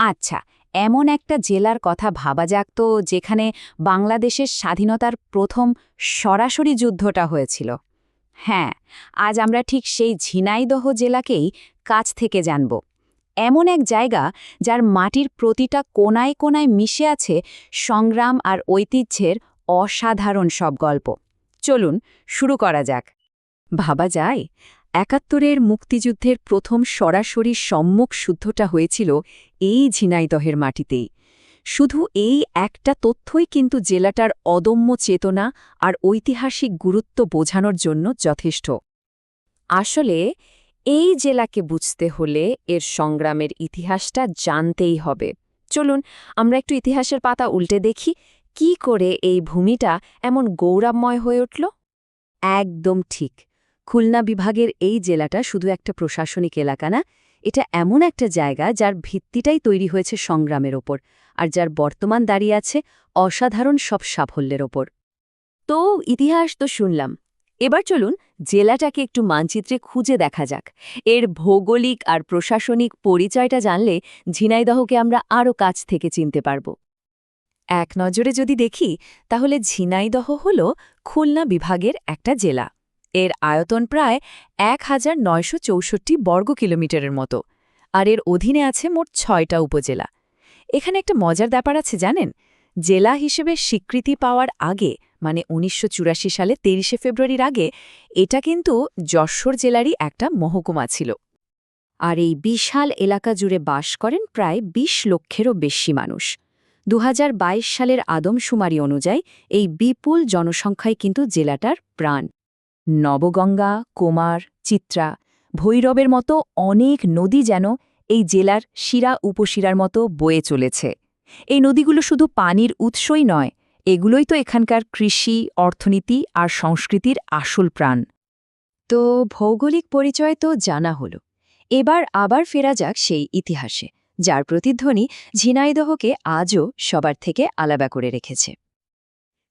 আচ্ছা এমন একটা জেলার কথা ভাবা যাক তো যেখানে বাংলাদেশের স্বাধীনতার প্রথম সরাসরি যুদ্ধটা হয়েছিল। হ্যাঁ আজ আমরা ঠিক সেই ঝিনাইদহ জেলাকেই কাছ থেকে জানব। এমন এক জায়গা যার মাটির প্রতিটা কোনায় কোনায় মিশে আছে সংগ্রাম আর ঐতিহ্যের অসাধারণ সব গল্প। চলুন, শুরু করা যাক। ভাবা যায় একাত্তরের মুক্তিযুদ্ধের প্রথম সরাসরি সম্মুখ শুদ্ধটা হয়েছিল এই ঝিনাইদহের মাটিতেই শুধু এই একটা তথ্যই কিন্তু জেলাটার অদম্য চেতনা আর ঐতিহাসিক গুরুত্ব বোঝানোর জন্য যথেষ্ট। আসলে, এই জেলাকে বুঝতে হলে এর সংগ্রামের ইতিহাসটা জানতেই হবে। চলুন, আমরা একটু ইতিহাসের পাতা উল্টে দেখি, কি করে এই ভূমিটা এমন গৌরবময় হয়ে উঠল? একদম ঠিক। খুলনা বিভাগের এই জেলাটা শুধু একটা প্রশাসনিক এলাকা না, এটা এমন একটা জায়গা যার ভিত্তিটাই তৈরি হয়েছে সংগ্রামের ওপর আর যার বর্তমান দাঁড়িয়ে আছে অসাধারণ সব সাফল্যের ওপর। তো ইতিহাস তো শুনলাম। এবার চলুন জেলাটাকে একটু মানচিত্রে খুঁজে দেখা যাক। এর ভৌগোলিক আর প্রশাসনিক পরিচয়টা জানলে ঝিনাইদহকে আমরা আরও কাছ থেকে চিনতে পারব। এক নজরে যদি দেখি, তাহলে ঝিনাইদহ হল খুলনা বিভাগের একটা জেলা। এর আয়তন প্রায় এক হাজার নয়শো চৌষট্টি বর্গ কিলোমিটারের মতো, আর এর অধীনে আছে মোট ছয়টা উপজেলা। এখানে একটা মজার ব্যাপার আছে জানেন? জেলা হিসেবে স্বীকৃতি পাওয়ার আগে মানে উনিশশো চুরাশি সালে তেইশে ফেব্রুয়ারির আগে, এটা কিন্তু যশোর জেলারই একটা মহকুমা ছিল। আর এই বিশাল এলাকা জুড়ে বাস করেন প্রায় ২০ লক্ষেরও বেশি মানুষ। দু হাজার বাইশ সালের আদমশুমারি অনুযায়ী এই বিপুল জনসংখ্যাই কিন্তু জেলাটার প্রাণ। নবগঙ্গা, কুমার, চিত্রা, ভৈরবের মতো অনেক নদী যেন এই জেলার শিরা উপশিরার মতো বয়ে চলেছে। এই নদীগুলো শুধু পানির উৎসই নয়, এগুলোই তো এখানকার কৃষি, অর্থনীতি আর সংস্কৃতির আসল প্রাণ। তো ভৌগোলিক পরিচয় তো জানা হল। এবার আবার ফেরা যাক সেই ইতিহাসে, যার প্রতিধ্বনি ঝিনাইদহকে আজও সবার থেকে আলাদা করে রেখেছে।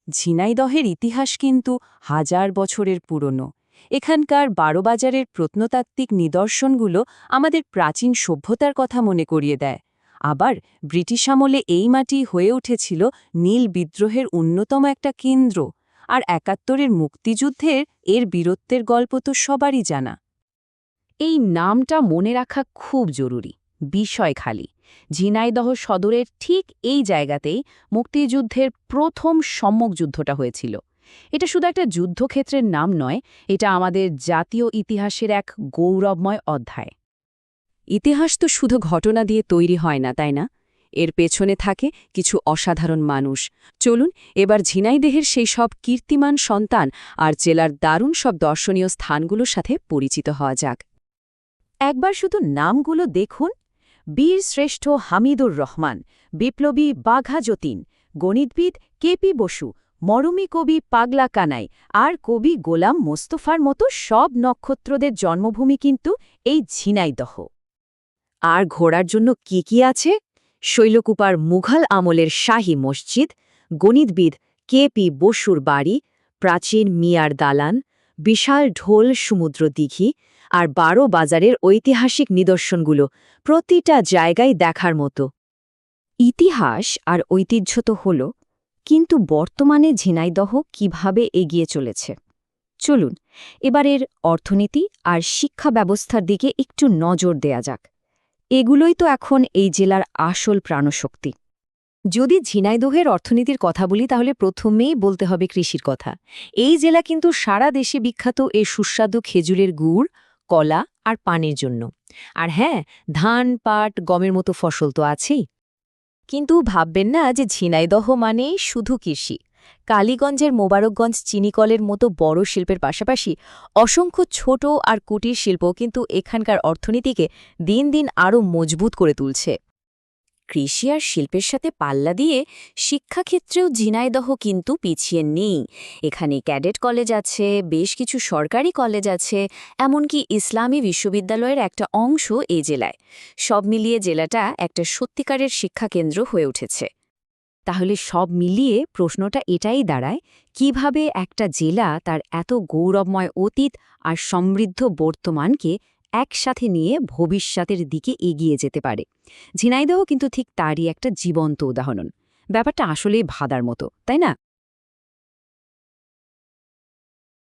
ঝিনাইদহের ইতিহাস কিন্তু হাজার বছরের পুরনো। এখানকার বারোবাজারের প্রত্নতাত্ত্বিক নিদর্শনগুলো আমাদের প্রাচীন সভ্যতার কথা মনে করিয়ে দেয়। আবার ব্রিটিশ আমলে এই মাটি হয়ে উঠেছিল নীল বিদ্রোহের অন্যতম একটা কেন্দ্র, আর একাত্তরের মুক্তিযুদ্ধের এর বীরত্বের গল্প তো সবারই জানা। এই নামটা মনে রাখা খুব জরুরি, বিষয় খালি। ঝিনাইদহ সদরের ঠিক এই জায়গাতেই মুক্তিযুদ্ধের প্রথম সম্মুখ যুদ্ধটা হয়েছিল। এটা শুধু একটা যুদ্ধক্ষেত্রের নাম নয়, এটা আমাদের জাতীয় ইতিহাসের এক গৌরবময় অধ্যায়। ইতিহাস তো শুধু ঘটনা দিয়ে তৈরি হয় না, তাই না? এর পেছনে থাকে কিছু অসাধারণ মানুষ। চলুন এবার ঝিনাইদেহের সেই সব কীর্তিমান সন্তান আর জেলার দারুণ সব দর্শনীয় স্থানগুলোর সাথে পরিচিত হওয়া যাক। একবার শুধু নামগুলো দেখুন বীর শ্রেষ্ঠ হামিদুর রহমান, বিপ্লবী বাঘা যতীন, গণিতবিদ কেপি বসু, মরমী কবি পাগলা কানাই আর কবি গোলাম মোস্তফার মতো সব নক্ষত্রদের জন্মভূমি কিন্তু এই ঝিনাইদহ। আর ঘোড়ার জন্য কি কি আছে? শৈলকুপার মুঘল আমলের শাহী মসজিদ, গণিতবিদ কে পি বসুর বাড়ি, প্রাচীন মিয়ার দালান, বিশাল ঢোল সমুদ্র দিঘি আর বারো বাজারের ঐতিহাসিক নিদর্শনগুলো প্রতিটা জায়গায় দেখার মতো। ইতিহাস আর ঐতিহ্য তো হল, কিন্তু বর্তমানে ঝিনাইদহ কীভাবে এগিয়ে চলেছে? চলুন, এবারের অর্থনীতি আর শিক্ষা ব্যবস্থার দিকে একটু নজর দেয়া যাক। এগুলোই তো এখন এই জেলার আসল প্রাণশক্তি। যদি ঝিনাইদহের অর্থনীতির কথা বলি, তাহলে প্রথমেই বলতে হবে কৃষির কথা। এই জেলা কিন্তু সারা দেশে বিখ্যাত এই সুস্বাদু খেজুরের গুড় কলা আর পানের জন্য। আর হ্যাঁ ধান, পাট, গমের মতো ফসল তো আছেই। কিন্তু ভাববেন না যে ঝিনাইদহ মানে শুধু কৃষি। কালীগঞ্জের মোবারকগঞ্জ চিনিকলের মতো বড় শিল্পের পাশাপাশি অসংখ্য ছোট আর কুটির শিল্প কিন্তু এখানকার অর্থনীতিকে দিন দিন আরও মজবুত করে তুলছে। কৃষি আর শিল্পের সাথে পাল্লা দিয়ে শিক্ষাক্ষেত্রেও ঝিনাইদহ কিন্তু পিছিয়ে নেই। এখানে ক্যাডেট কলেজ আছে, বেশ কিছু সরকারি কলেজ আছে, এমনকি ইসলামী বিশ্ববিদ্যালয়ের একটা অংশ এই জেলায়। সব মিলিয়ে জেলাটা একটা সত্যিকারের শিক্ষাকেন্দ্র হয়ে উঠেছে। তাহলে সব মিলিয়ে প্রশ্নটা এটাই দাঁড়ায়, কীভাবে একটা জেলা তার এত গৌরবময় অতীত আর সমৃদ্ধ বর্তমানকে একসাথে নিয়ে ভবিষ্যতের দিকে এগিয়ে যেতে পারে। ঝিনাইদহ কিন্তু ঠিক তারই একটা জীবন্ত উদাহরণ। ব্যাপারটা আসলেই ভাদার মতো, তাই না?